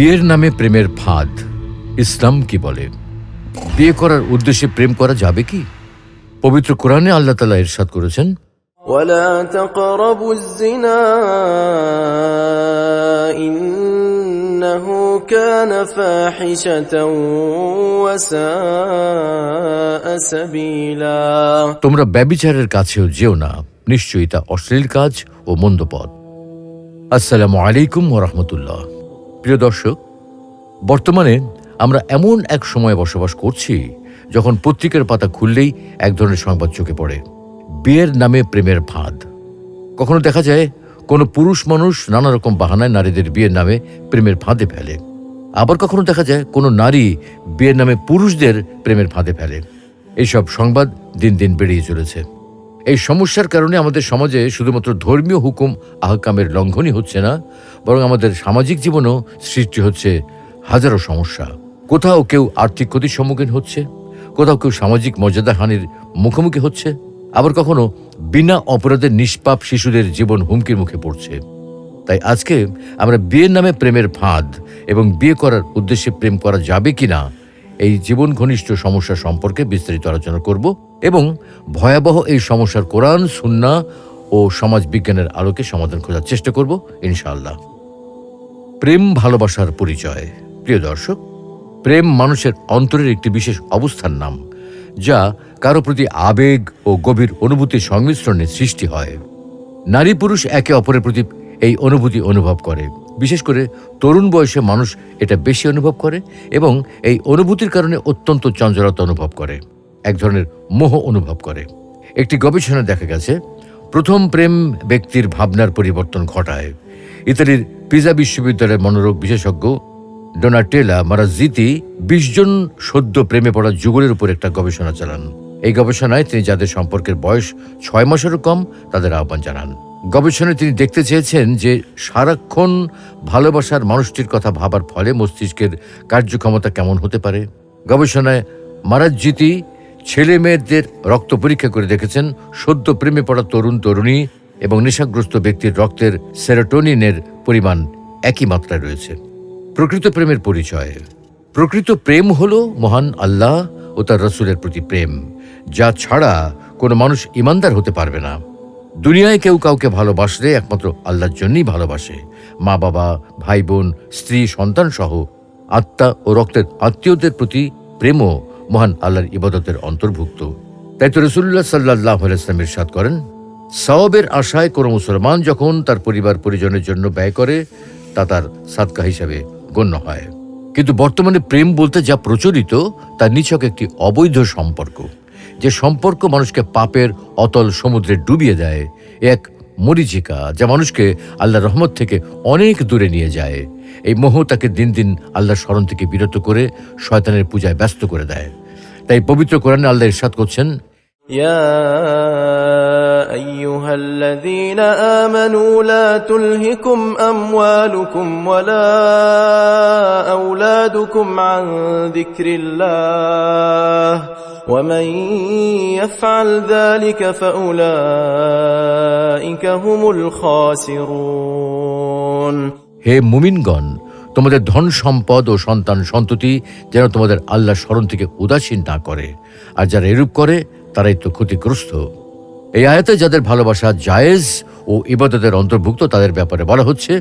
বিয়ের নামে প্রেমের ফাঁদ ইসলাম কি বলে? বিয়ে করার উদ্দেশ্যে প্রেম করা যাবে কি? পবিত্র কোরআনে আল্লাহ তালা ইরশাদ করেছেন তোমরা ব্যবিচারের কাছেও যেও না নিশ্চয়ই তা অশ্লীল কাজ ও মন্দ السلام عليكم আলাইকুম الله প্রিয় দর্শক, বর্তমানে আমরা এমন এক সময়ে বসবাস করছি যখন পত্রিকার পাতা খুললেই এক ধরনের সংবাদ চোখে পড়ে। বিয়ের নামে প্রেমের ফাঁদ। কখনো দেখা যায় কোনো পুরুষ মানুষ নানা রকম বাহানায় নারীদের বিয়ের নামে প্রেমের ফাঁদে ফেলে। আবার কখনো দেখা যায় কোনো নারী বিয়ের নামে পুরুষদের প্রেমের ফাঁদে ফেলে। এইসব সংবাদ দিন দিন বেড়েই চলেছে। এই সমস্যার কারণে আমাদের সমাজে শুধুমাত্র ধর্মীয় হুকুম আহকামের লঙ্ঘনই হচ্ছে না, বরং আমাদের সামাজিক জীবনেও সৃষ্টি হচ্ছে হাজারো সমস্যা। কোথাও কেউ আর্থিক ক্ষতির সম্মুখীন হচ্ছে, কোথাও কেউ সামাজিক মর্যাদা হানির মুখোমুখি হচ্ছে, আবার কখনো বিনা অপরাধে নিষ্পাপ শিশুদের জীবন হুমকির মুখে পড়ছে। তাই আজকে আমরা বিয়ের নামে প্রেমের ফাঁদ এবং বিয়ে করার উদ্দেশ্যে প্রেম করা যাবে কি না এই জীবন ঘনিষ্ঠ সমস্যা সম্পর্কে বিস্তারিত আলোচনা করব। এবং ভয়াবহ এই সমস্যার কোরআন সুন্না ও সমাজ বিজ্ঞানের আলোকে সমাধান খোঁজার চেষ্টা করব, ইনশাআল্লাহ। প্রেম, ভালোবাসার পরিচয়। প্রিয় দর্শক, প্রেম মানুষের অন্তরের একটি বিশেষ অবস্থার নাম, যা কারও প্রতি আবেগ ও গভীর অনুভূতির সংমিশ্রণে সৃষ্টি হয়। নারী পুরুষ একে অপরের প্রতি এই অনুভূতি অনুভব করে। বিশেষ করে তরুণ বয়সে মানুষ এটা বেশি অনুভব করে এবং এই অনুভূতির কারণে অত্যন্ত চঞ্চলতা অনুভব করে। এক ধরনের মোহ অনুভব করে। একটি গবেষণা দেখা গেছে, প্রথম প্রেম ব্যক্তির ভাবনার পরিবর্তন ঘটায়। ইতালির পিজা বিশ্ববিদ্যালয়ের মনোরোগ বিশেষজ্ঞ ডোনাটেলা মারাজিতি বিশ জন সদ্য প্রেমে পড়া যুগলের উপর একটা গবেষণা চালান। এই গবেষণায় তিনি যাদের সম্পর্কের বয়স ছয় মাসেরও কম, তাদের আহ্বান জানান। গবেষণায় তিনি দেখতে চেয়েছেন যে সারাক্ষণ ভালোবাসার মানুষটির কথা ভাবার ফলে মস্তিষ্কের কার্যক্ষমতা কেমন হতে পারে। গবেষণায় মারাজ্জিতি ছেলে মেয়েদের রক্ত পরীক্ষা করে দেখেছেন সদ্য প্রেমে পড়া তরুণ তরুণী এবং নেশাগ্রস্ত ব্যক্তির রক্তের সেরোটোনিনের পরিমাণ একই মাত্রায় রয়েছে। প্রকৃত প্রেমের পরিচয়। প্রকৃত প্রেম হল মহান আল্লাহ ও তার রসুলের প্রতি প্রেম, যা ছাড়া কোনো মানুষ ইমানদার হতে পারবে না। দুনিয়ায় কেউ কাউকে ভালোবাসলে একমাত্র আল্লাহর জন্যই ভালোবাসে। মা বাবা ভাই বোন স্ত্রী সন্তান সহ আত্মা ও রক্তের আত্মীয়দের প্রতি প্রেমও মহান আল্লাহর ইবাদতের অন্তর্ভুক্ত। তাই তো রসুল্লাহ সাল্লাহ ইসলামের সাদ করেন, সওয়াবের আশায় কোনো মুসলমান যখন তার পরিবার পরিজনের জন্য ব্যয় করে, তা তার সাদকা হিসাবে গণ্য হয়। কিন্তু বর্তমানে প্রেম বলতে যা প্রচলিত, তা নিছক একটি অবৈধ সম্পর্ক। যে সম্পর্ক মানুষকে পাপের অতল সমুদ্রে ডুবিয়ে দেয় এক মরিচিকা যা মানুষকে আল্লাহ রহমত থেকে অনেক দূরে নিয়ে যায়। এই মোহ তাকে দিন দিন আল্লাহর স্মরণ থেকে বিরত করে শয়তানের পূজায় ব্যস্ত করে দেয়। তাই পবিত্র কোরআনে আল্লাহ ইরশাদ করছেন يا أيها الذين آمنوا لا تلهكم أموالكم ولا أولادكم عن ذكر الله ومن يفعل ذلك فأولئك هم الخاسرون হে মুমিনগণ তোমাদের ধন সম্পদ ও সন্তান সন্ততি যেন তোমাদের আল্লাহ স্মরণ থেকে উদাসীন না করে। আর যারা এরূপ করে, তারাই তো ক্ষতিগ্রস্ত। এই আয়াতে যাদের ভালোবাসা জায়েজ ও ইবাদতের অন্তর্ভুক্ত তাদের ব্যাপারে বলা হচ্ছে,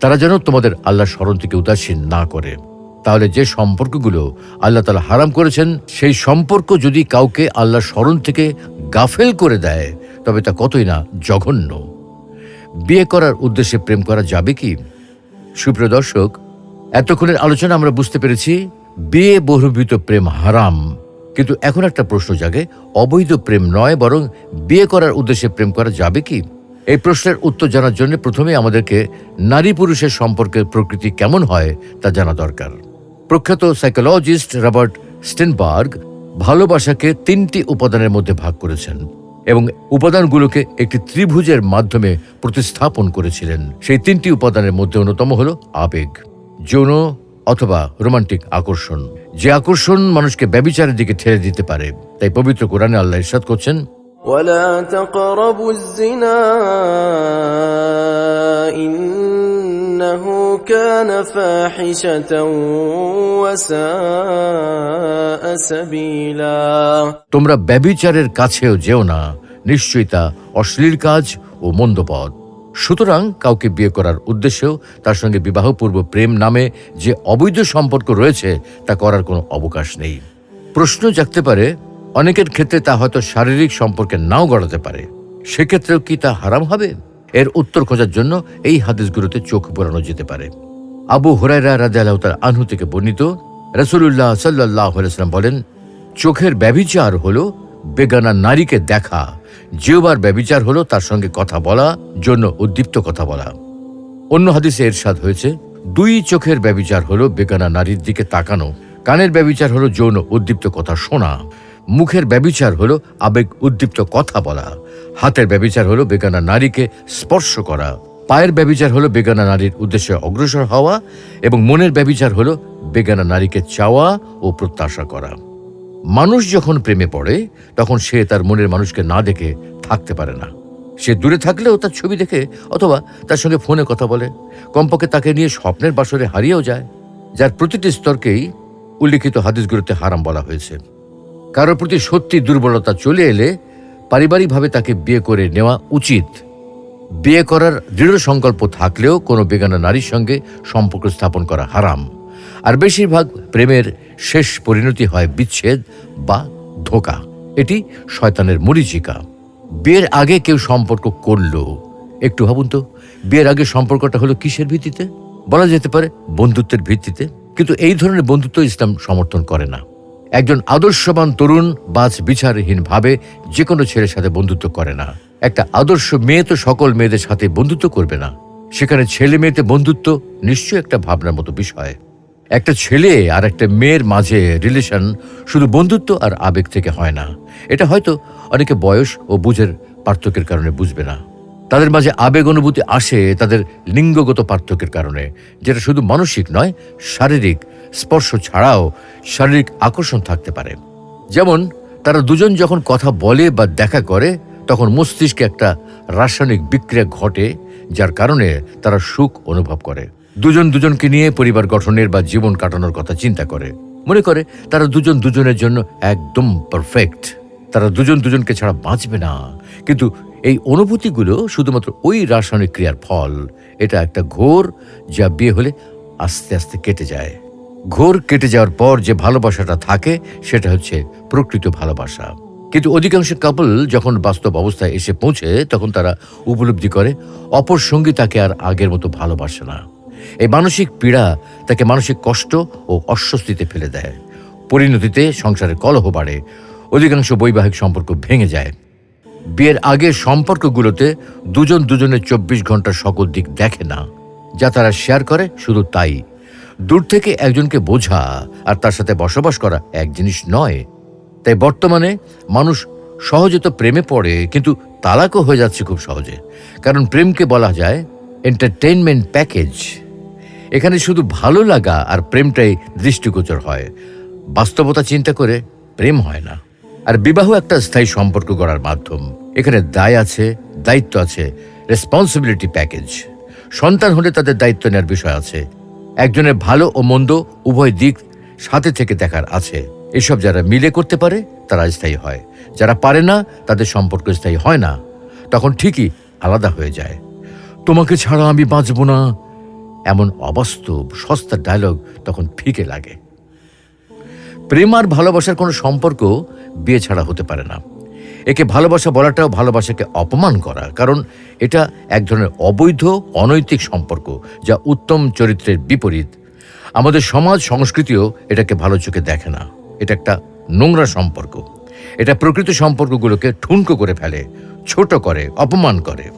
তারা যেন তোমাদের আল্লাহ স্মরণ থেকে উদাসীন না করে। তাহলে যে সম্পর্কগুলো আল্লাহ তালা হারাম করেছেন, সেই সম্পর্ক যদি কাউকে আল্লাহ স্মরণ থেকে গাফেল করে দেয়, তবে তা কতই না জঘন্য। বিয়ে করার উদ্দেশ্যে প্রেম করা যাবে কি? সুপ্রিয় দর্শক, এতক্ষণের আলোচনা আমরা বুঝতে পেরেছি বিয়ে বহির্ভূত প্রেম হারাম। কিন্তু এখন একটা প্রশ্ন জাগে, অবৈধ প্রেম নয়, বরং বিয়ে করার উদ্দেশ্যে প্রেম করা যাবে কি? এই প্রশ্নের উত্তর জানার জন্য প্রথমে আমাদেরকে নারী পুরুষের সম্পর্কের প্রকৃতি কেমন হয় তা জানা দরকার। প্রখ্যাত সাইকোলজিস্ট রবার্ট স্টেনবার্গ ভালোবাসাকে তিনটি উপাদানের মধ্যে ভাগ করেছেন। এবং উপাদানগুলোকে একটি ত্রিভুজের মাধ্যমে প্রতিস্থাপন করেছিলেন সেই তিনটি উপাদানের মধ্যে অন্যতম হল আবেগ যৌন অথবা রোমান্টিক আকর্ষণ যে আকর্ষণ মানুষকে ব্যবিচারের দিকে ঠেলে দিতে পারে তাই পবিত্র কোরআনে আল্লাহ ইরশাদ করছেন ولا تقربوا الزنا إن إنه كان فاحشة وساء سبيلا তোমরা ব্যবিচারের কাছেও যেও না নিশ্চয়ই তা অশ্লীল কাজ ও মন্দ পথ সুতরাং কাউকে বিয়ে করার উদ্দেশ্যেও তার সঙ্গে বিবাহপূর্ব প্রেম নামে যে অবৈধ সম্পর্ক রয়েছে তা করার কোনো অবকাশ নেই প্রশ্ন জাগতে পারে অনেকের ক্ষেত্রে তা হয়তো শারীরিক সম্পর্কে নাও গড়াতে পারে সেক্ষেত্রেও কি তা হারাম হবে এর উত্তর খোঁজার জন্য এই হাদিসগুলোতে চোখ বোলানো যেতে পারে। আবু হুরাইরা রাজা আনহু থেকে বর্ণিত রসুল্লাহ সাল্লাহ সাল্লাম বলেন, চোখের ব্যবিচার হলো বেগানা নারীকে দেখা। জিওবার ব্যবিচার হলো তার সঙ্গে কথা বলা, জন্য উদ্দীপ্ত কথা বলা। অন্য হাদিসে এরশাদ হয়েছে, দুই চোখের ব্যবিচার হলো বেগানা নারীর দিকে তাকানো। কানের ব্যবিচার হলো যৌন উদ্দীপ্ত কথা শোনা। মুখের ব্যবিচার হলো আবেগ উদ্দীপ্ত কথা বলা। হাতের ব্যবিচার হলো বেগানা নারীকে স্পর্শ করা। পায়ের ব্যবিচার হলো বেগানা নারীর উদ্দেশ্যে অগ্রসর হওয়া এবং মনের ব্যবিচার হলো বেগানা নারীকে চাওয়া ও প্রত্যাশা করা। মানুষ যখন প্রেমে পড়ে, তখন সে তার মনের মানুষকে না দেখে থাকতে পারে না। সে দূরে থাকলেও তার ছবি দেখে অথবা তার সঙ্গে ফোনে কথা বলে। কমপক্ষে তাকে নিয়ে স্বপ্নের বাসরে হারিয়েও যায়, যার প্রতিটি স্তরকেই উল্লিখিত হাদিসগুলোতে হারাম বলা হয়েছে। কারোর প্রতি সত্যি দুর্বলতা চলে এলে পারিবারিকভাবে তাকে বিয়ে করে নেওয়া উচিত। বিয়ে করার দৃঢ় সংকল্প থাকলেও কোনো বেগানা নারীর সঙ্গে সম্পর্ক স্থাপন করা হারাম। আর বেশিরভাগ প্রেমের শেষ পরিণতি হয় বিচ্ছেদ বা ধোকা। এটি শয়তানের মরিচিকা। বিয়ের আগে কেউ সম্পর্ক করল। একটু ভাবুন তো, বিয়ের আগে সম্পর্কটা হলো কিসের ভিত্তিতে? বলা যেতে পারে বন্ধুত্বের ভিত্তিতে। কিন্তু এই ধরনের বন্ধুত্ব ইসলাম সমর্থন করে না। একজন আদর্শবান তরুণ বাজ বিচারহীন ভাবে যে কোনো ছেলের সাথে বন্ধুত্ব করে না। একটা আদর্শ মেয়ে তো সকল মেয়েদের সাথে বন্ধুত্ব করবে না। সেখানে ছেলে মেয়েতে বন্ধুত্ব নিশ্চয়ই একটা ভাবনার মতো বিষয়। একটা ছেলে আর একটা মেয়ের মাঝে রিলেশন শুধু বন্ধুত্ব আর আবেগ থেকে হয় না। এটা হয়তো অনেকে বয়স ও বুঝের পার্থক্যের কারণে বুঝবে না। তাদের মাঝে আবেগ অনুভূতি আসে তাদের লিঙ্গগত পার্থক্যের কারণে, যেটা শুধু মানসিক নয়, শারীরিক স্পর্শ ছাড়াও শারীরিক আকর্ষণ থাকতে পারে। যেমন, তারা দুজন যখন কথা বলে বা দেখা করে, তখন মস্তিষ্কে একটা রাসায়নিক বিক্রিয়া ঘটে, যার কারণে তারা সুখ অনুভব করে। দুজন দুজনকে নিয়ে পরিবার গঠনের বা জীবন কাটানোর কথা চিন্তা করে। মনে করে, তারা দুজন দুজনের জন্য একদম পারফেক্ট তারা দুজন দুজনকে ছাড়া বাঁচবে না। কিন্তু এই অনুভূতিগুলো শুধুমাত্র ওই রাসায়নিক ক্রিয়ার ফল। এটা একটা ঘোর যা বিয়ে হলে আস্তে আস্তে কেটে যায়। ঘোর কেটে যাওয়ার পর যে ভালোবাসাটা থাকে, সেটা হচ্ছে প্রকৃত ভালোবাসা। কিন্তু অধিকাংশ কাপল যখন বাস্তব অবস্থায় এসে পৌঁছে, তখন তারা উপলব্ধি করে, অপর সঙ্গী তাকে আর আগের মতো ভালোবাসে না। এই মানসিক পীড়া তাকে মানসিক কষ্ট ও অস্বস্তিতে ফেলে দেয়। পরিণতিতে সংসারের কলহ বাড়ে। অধিকাংশ বৈবাহিক সম্পর্ক ভেঙে যায়। বিয়ের আগের সম্পর্কগুলোতে দুজন দুজনের চব্বিশ ঘণ্টা সকল দিক দেখে না। যা তারা শেয়ার করে শুধু তাই। দূর থেকে একজনকে বোঝা আর তার সাথে বসবাস করা এক জিনিস নয়। তাই বর্তমানে মানুষ সহজে তো প্রেমে পড়ে, কিন্তু তালাকও হয়ে যাচ্ছে খুব সহজে। কারণ প্রেমকে বলা যায় এন্টারটেইনমেন্ট প্যাকেজ এখানে শুধু ভালো লাগা আর প্রেমটাই দৃষ্টিগোচর হয়। বাস্তবতা চিন্তা করে প্রেম হয় না। আর বিবাহ একটা স্থায়ী সম্পর্ক গড়ার মাধ্যম। এখানে দায় আছে, দায়িত্ব আছে রেসপন্সিবিলিটি প্যাকেজ সন্তান হলে তাদের দায়িত্ব নেওয়ার বিষয় আছে। একজনের ভালো ও মন্দ উভয় দিক সাথে থেকে দেখার আছে। এসব যারা মিলে করতে পারে, তারা স্থায়ী হয়। যারা পারে না, তাদের সম্পর্ক স্থায়ী হয় না। তখন ঠিকই আলাদা হয়ে যায়। তোমাকে ছাড়া আমি বাঁচব না। এমন অবাস্তব, সস্তা ডায়লগ তখন ফিকে লাগে। প্রেম আর ভালোবাসার কোনো সম্পর্ক বিয়ে ছাড়া হতে পারে না। একে ভালোবাসা বলাটাও ভালোবাসাকে অপমান করা, কারণ এটা এক ধরনের অবৈধ, অনৈতিক সম্পর্ক যা উত্তম চরিত্রের বিপরীত। আমাদের সমাজ সংস্কৃতিও এটাকে ভালো চোখে দেখে না। এটা একটা নোংরা সম্পর্ক। এটা প্রকৃত সম্পর্কগুলোকে ঠুনকো করে ফেলে, ছোট করে, অপমান করে।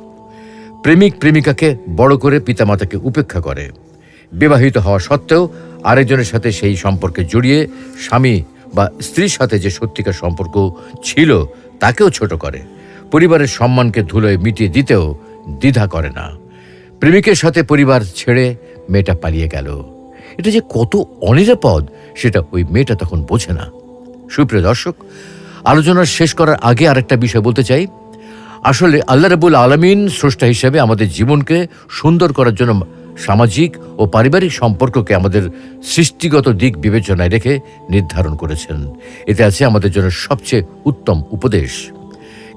প্রেমিক প্রেমিকাকে বড় করে পিতামাতাকে উপেক্ষা করে। বিবাহিত হওয়া সত্ত্বেও আরেকজনের সাথে সেই সম্পর্কে জড়িয়ে স্বামী বা স্ত্রীর সাথে যে সত্যিকার সম্পর্ক ছিল তাকেও ছোট করে। পরিবারের সম্মানকে ধুলোয় মিটিয়ে দিতেও দ্বিধা করে না। প্রেমিকের সাথে পরিবার ছেড়ে মেয়েটা পালিয়ে গেল। এটা যে কত অনিরাপদ, সেটা ওই মেয়েটা তখন বোঝে না। সুপ্রিয় দর্শক আলোচনা শেষ করার আগে আরেকটা বিষয় বলতে চাই। আসলে আল্লাহ রাবুল আলমিন স্রষ্টা হিসেবে আমাদের জীবনকে সুন্দর করার জন্য সামাজিক ও পারিবারিক সম্পর্ককে আমাদের সৃষ্টিগত দিক বিবেচনায় রেখে নির্ধারণ করেছেন। এতে আছে আমাদের জন্য সবচেয়ে উত্তম উপদেশ।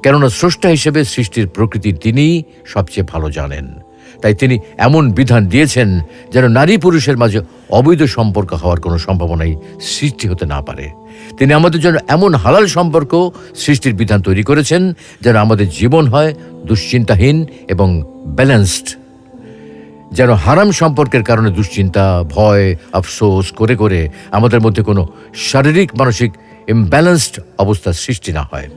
কেননা স্রষ্টা হিসেবে সৃষ্টির প্রকৃতি তিনিই সবচেয়ে ভালো জানেন। তাই তিনি এমন বিধান দিয়েছেন যেন নারী পুরুষের মাঝে অবৈধ সম্পর্ক হওয়ার কোনো সম্ভাবনাই সৃষ্টি হতে না পারে। তিনি আমাদের জন্য এমন হালাল সম্পর্ক সৃষ্টির বিধান তৈরি করেছেন যেন আমাদের জীবন হয় দুশ্চিন্তাহীন এবং ব্যালেন্সড যেন হারাম সম্পর্কের কারণে দুশ্চিন্তা, ভয়, আফসোস করে করে আমাদের মধ্যে কোনো শারীরিক, মানসিক ইমব্যালেন্সড অবস্থার সৃষ্টি না হয়।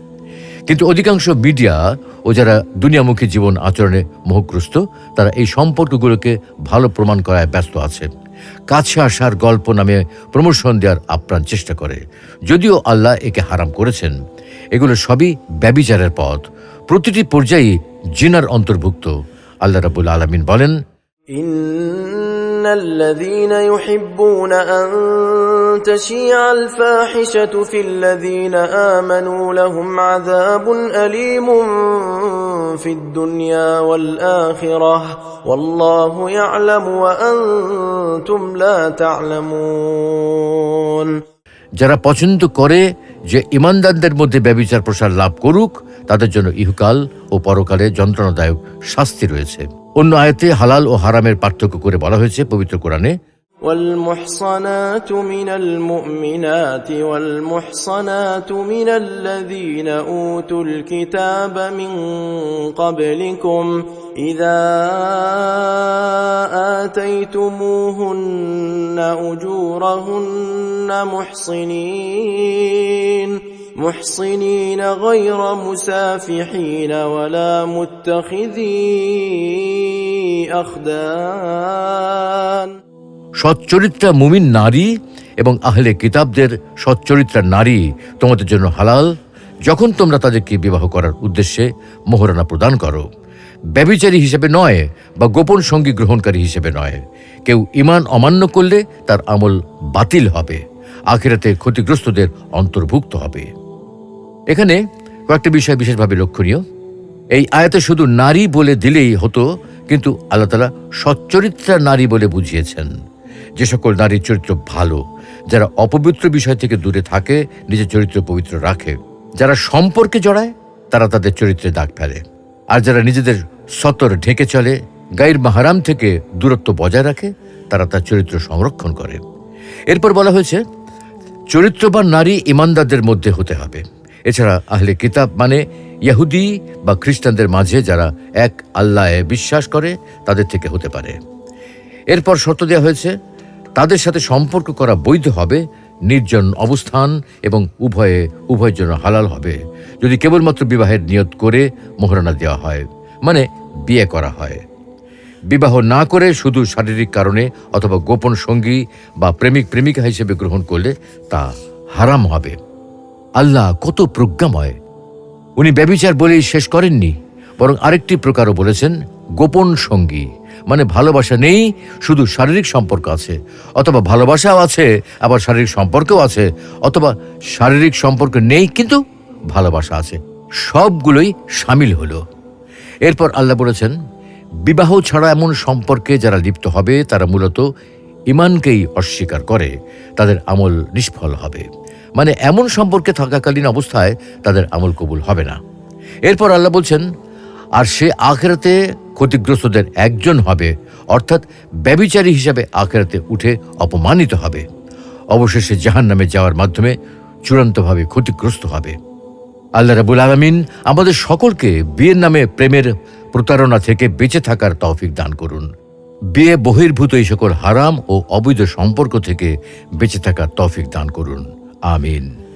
কিন্তু অধিকাংশ মিডিয়া ও যারা দুনিয়ামুখী জীবন আচরণে মোহগ্রস্ত, তারা এই সম্পর্কগুলোকে ভালো প্রমাণ করায় ব্যস্ত আছে। কাছে আসার গল্প নামে প্রমোশন দেওয়ার আপ্রাণ চেষ্টা করে। যদিও আল্লাহ একে হারাম করেছেন, এগুলো সবই ব্যবিচারের পথ। প্রতিটি পর্যায়ে জিনার অন্তর্ভুক্ত। আল্লাহ রাবুল আলমিন বলেন إن الذين يحبون أن تشيع الفاحشة في الذين آمنوا لهم عذاب أليم في الدنيا والآخرة والله يعلم وأنتم لا تعلمون যারা পছন্দ করে যে ইমানদারদের মধ্যে ব্যবিচার প্রসার লাভ করুক, তাদের জন্য ইহকাল ও পরকালে যন্ত্রণাদায়ক শাস্তি রয়েছে। অন্য আয়তে হালাল ও হারামের পার্থক্য করে বলা হয়েছে পবিত্র কোরআনে والمحصنات من المؤمنات والمحصنات من الذين أوتوا الكتاب من قبلكم إذا آتيتموهن أجورهن محصنين محصنين غير مسافحين ولا متخذي أخدان. সচ্চরিত্রা মুমিন নারী এবং আহলে কিতাবদের সচ্চরিত্রা নারী তোমাদের জন্য হালাল। যখন তোমরা তাদেরকে বিবাহ করার উদ্দেশ্যে মোহরানা প্রদান করো ব্যবিচারী হিসেবে নয় বা গোপন সঙ্গী গ্রহণকারী হিসেবে নয়। কেউ ইমান অমান্য করলে তার আমল বাতিল হবে, আখেরাতে ক্ষতিগ্রস্তদের অন্তর্ভুক্ত হবে। এখানে কয়েকটা বিষয় বিশেষভাবে লক্ষণীয়। এই আয়াতে শুধু নারী বলে দিলেই হতো, কিন্তু আল্লাহ তালা সচ্চরিত্রা নারী বলে বুঝিয়েছেন। যে সকল নারীর চরিত্র ভালো, যারা অপবিত্র বিষয় থেকে দূরে থাকে, নিজের চরিত্র পবিত্র রাখে। যারা সম্পর্কে জড়ায়, তারা তাদের চরিত্রে দাগ ফেলে। আর যারা নিজেদের সতর ঢেকে চলে, গাইর মাহারাম থেকে দূরত্ব বজায় রাখে, তারা তার চরিত্র সংরক্ষণ করে। এরপর বলা হয়েছে, চরিত্রবান নারী ইমানদারদের মধ্যে হতে হবে। এছাড়া আহলে কিতাব মানে ইহুদি বা খ্রিস্টানদের মাঝে যারা এক আল্লাহে বিশ্বাস করে, তাদের থেকে হতে পারে। এরপর শর্ত দেওয়া হয়েছে তাদের সাথে সম্পর্ক করা বৈধ হবে, নির্জন অবস্থান এবং উভয়ে, উভয়ের জন্য হালাল হবে। যদি কেবলমাত্র বিবাহের নিয়ত করে মোহরানা দেওয়া হয় মানে বিয়ে করা হয়। বিবাহ না করে শুধু শারীরিক কারণে অথবা গোপন সঙ্গী বা প্রেমিক প্রেমিকা হিসেবে গ্রহণ করলে তা হারাম হবে। আল্লাহ কত প্রজ্ঞাময়। উনি ব্যবিচার বলেই শেষ করেননি, বরং আরেকটি প্রকারও বলেছেন, গোপন সঙ্গী। মানে ভালোবাসা নেই, শুধু শারীরিক সম্পর্ক আছে। অথবা ভালোবাসাও আছে, আবার শারীরিক সম্পর্কও আছে। অথবা শারীরিক সম্পর্ক নেই, কিন্তু ভালোবাসা আছে। সবগুলোই সামিল হলো। এরপর আল্লাহ বলেছেন, বিবাহ ছাড়া এমন সম্পর্কে যারা লিপ্ত হবে, তারা মূলত ইমানকেই অস্বীকার করে। তাদের আমল নিষ্ফল হবে। মানে এমন সম্পর্কে থাকাকালীন অবস্থায় তাদের আমল কবুল হবে না। এরপর আল্লাহ বলছেন আর সে আখেরাতে ক্ষতিগ্রস্তদের একজন হবে, অর্থাৎ ব্যবিচারী হিসাবে আখেরাতে উঠে অপমানিত হবে। অবশেষে জাহান নামে যাওয়ার মাধ্যমে চূড়ান্তভাবে ক্ষতিগ্রস্ত হবে। আল্লাহ রাবুল আলমিন আমাদের সকলকে বিয়ের নামে প্রেমের প্রতারণা থেকে বেঁচে থাকার তৌফিক দান করুন। বিয়ে বহির্ভূত এই সকল হারাম ও অবৈধ সম্পর্ক থেকে বেঁচে থাকার তৌফিক দান করুন। আমিন।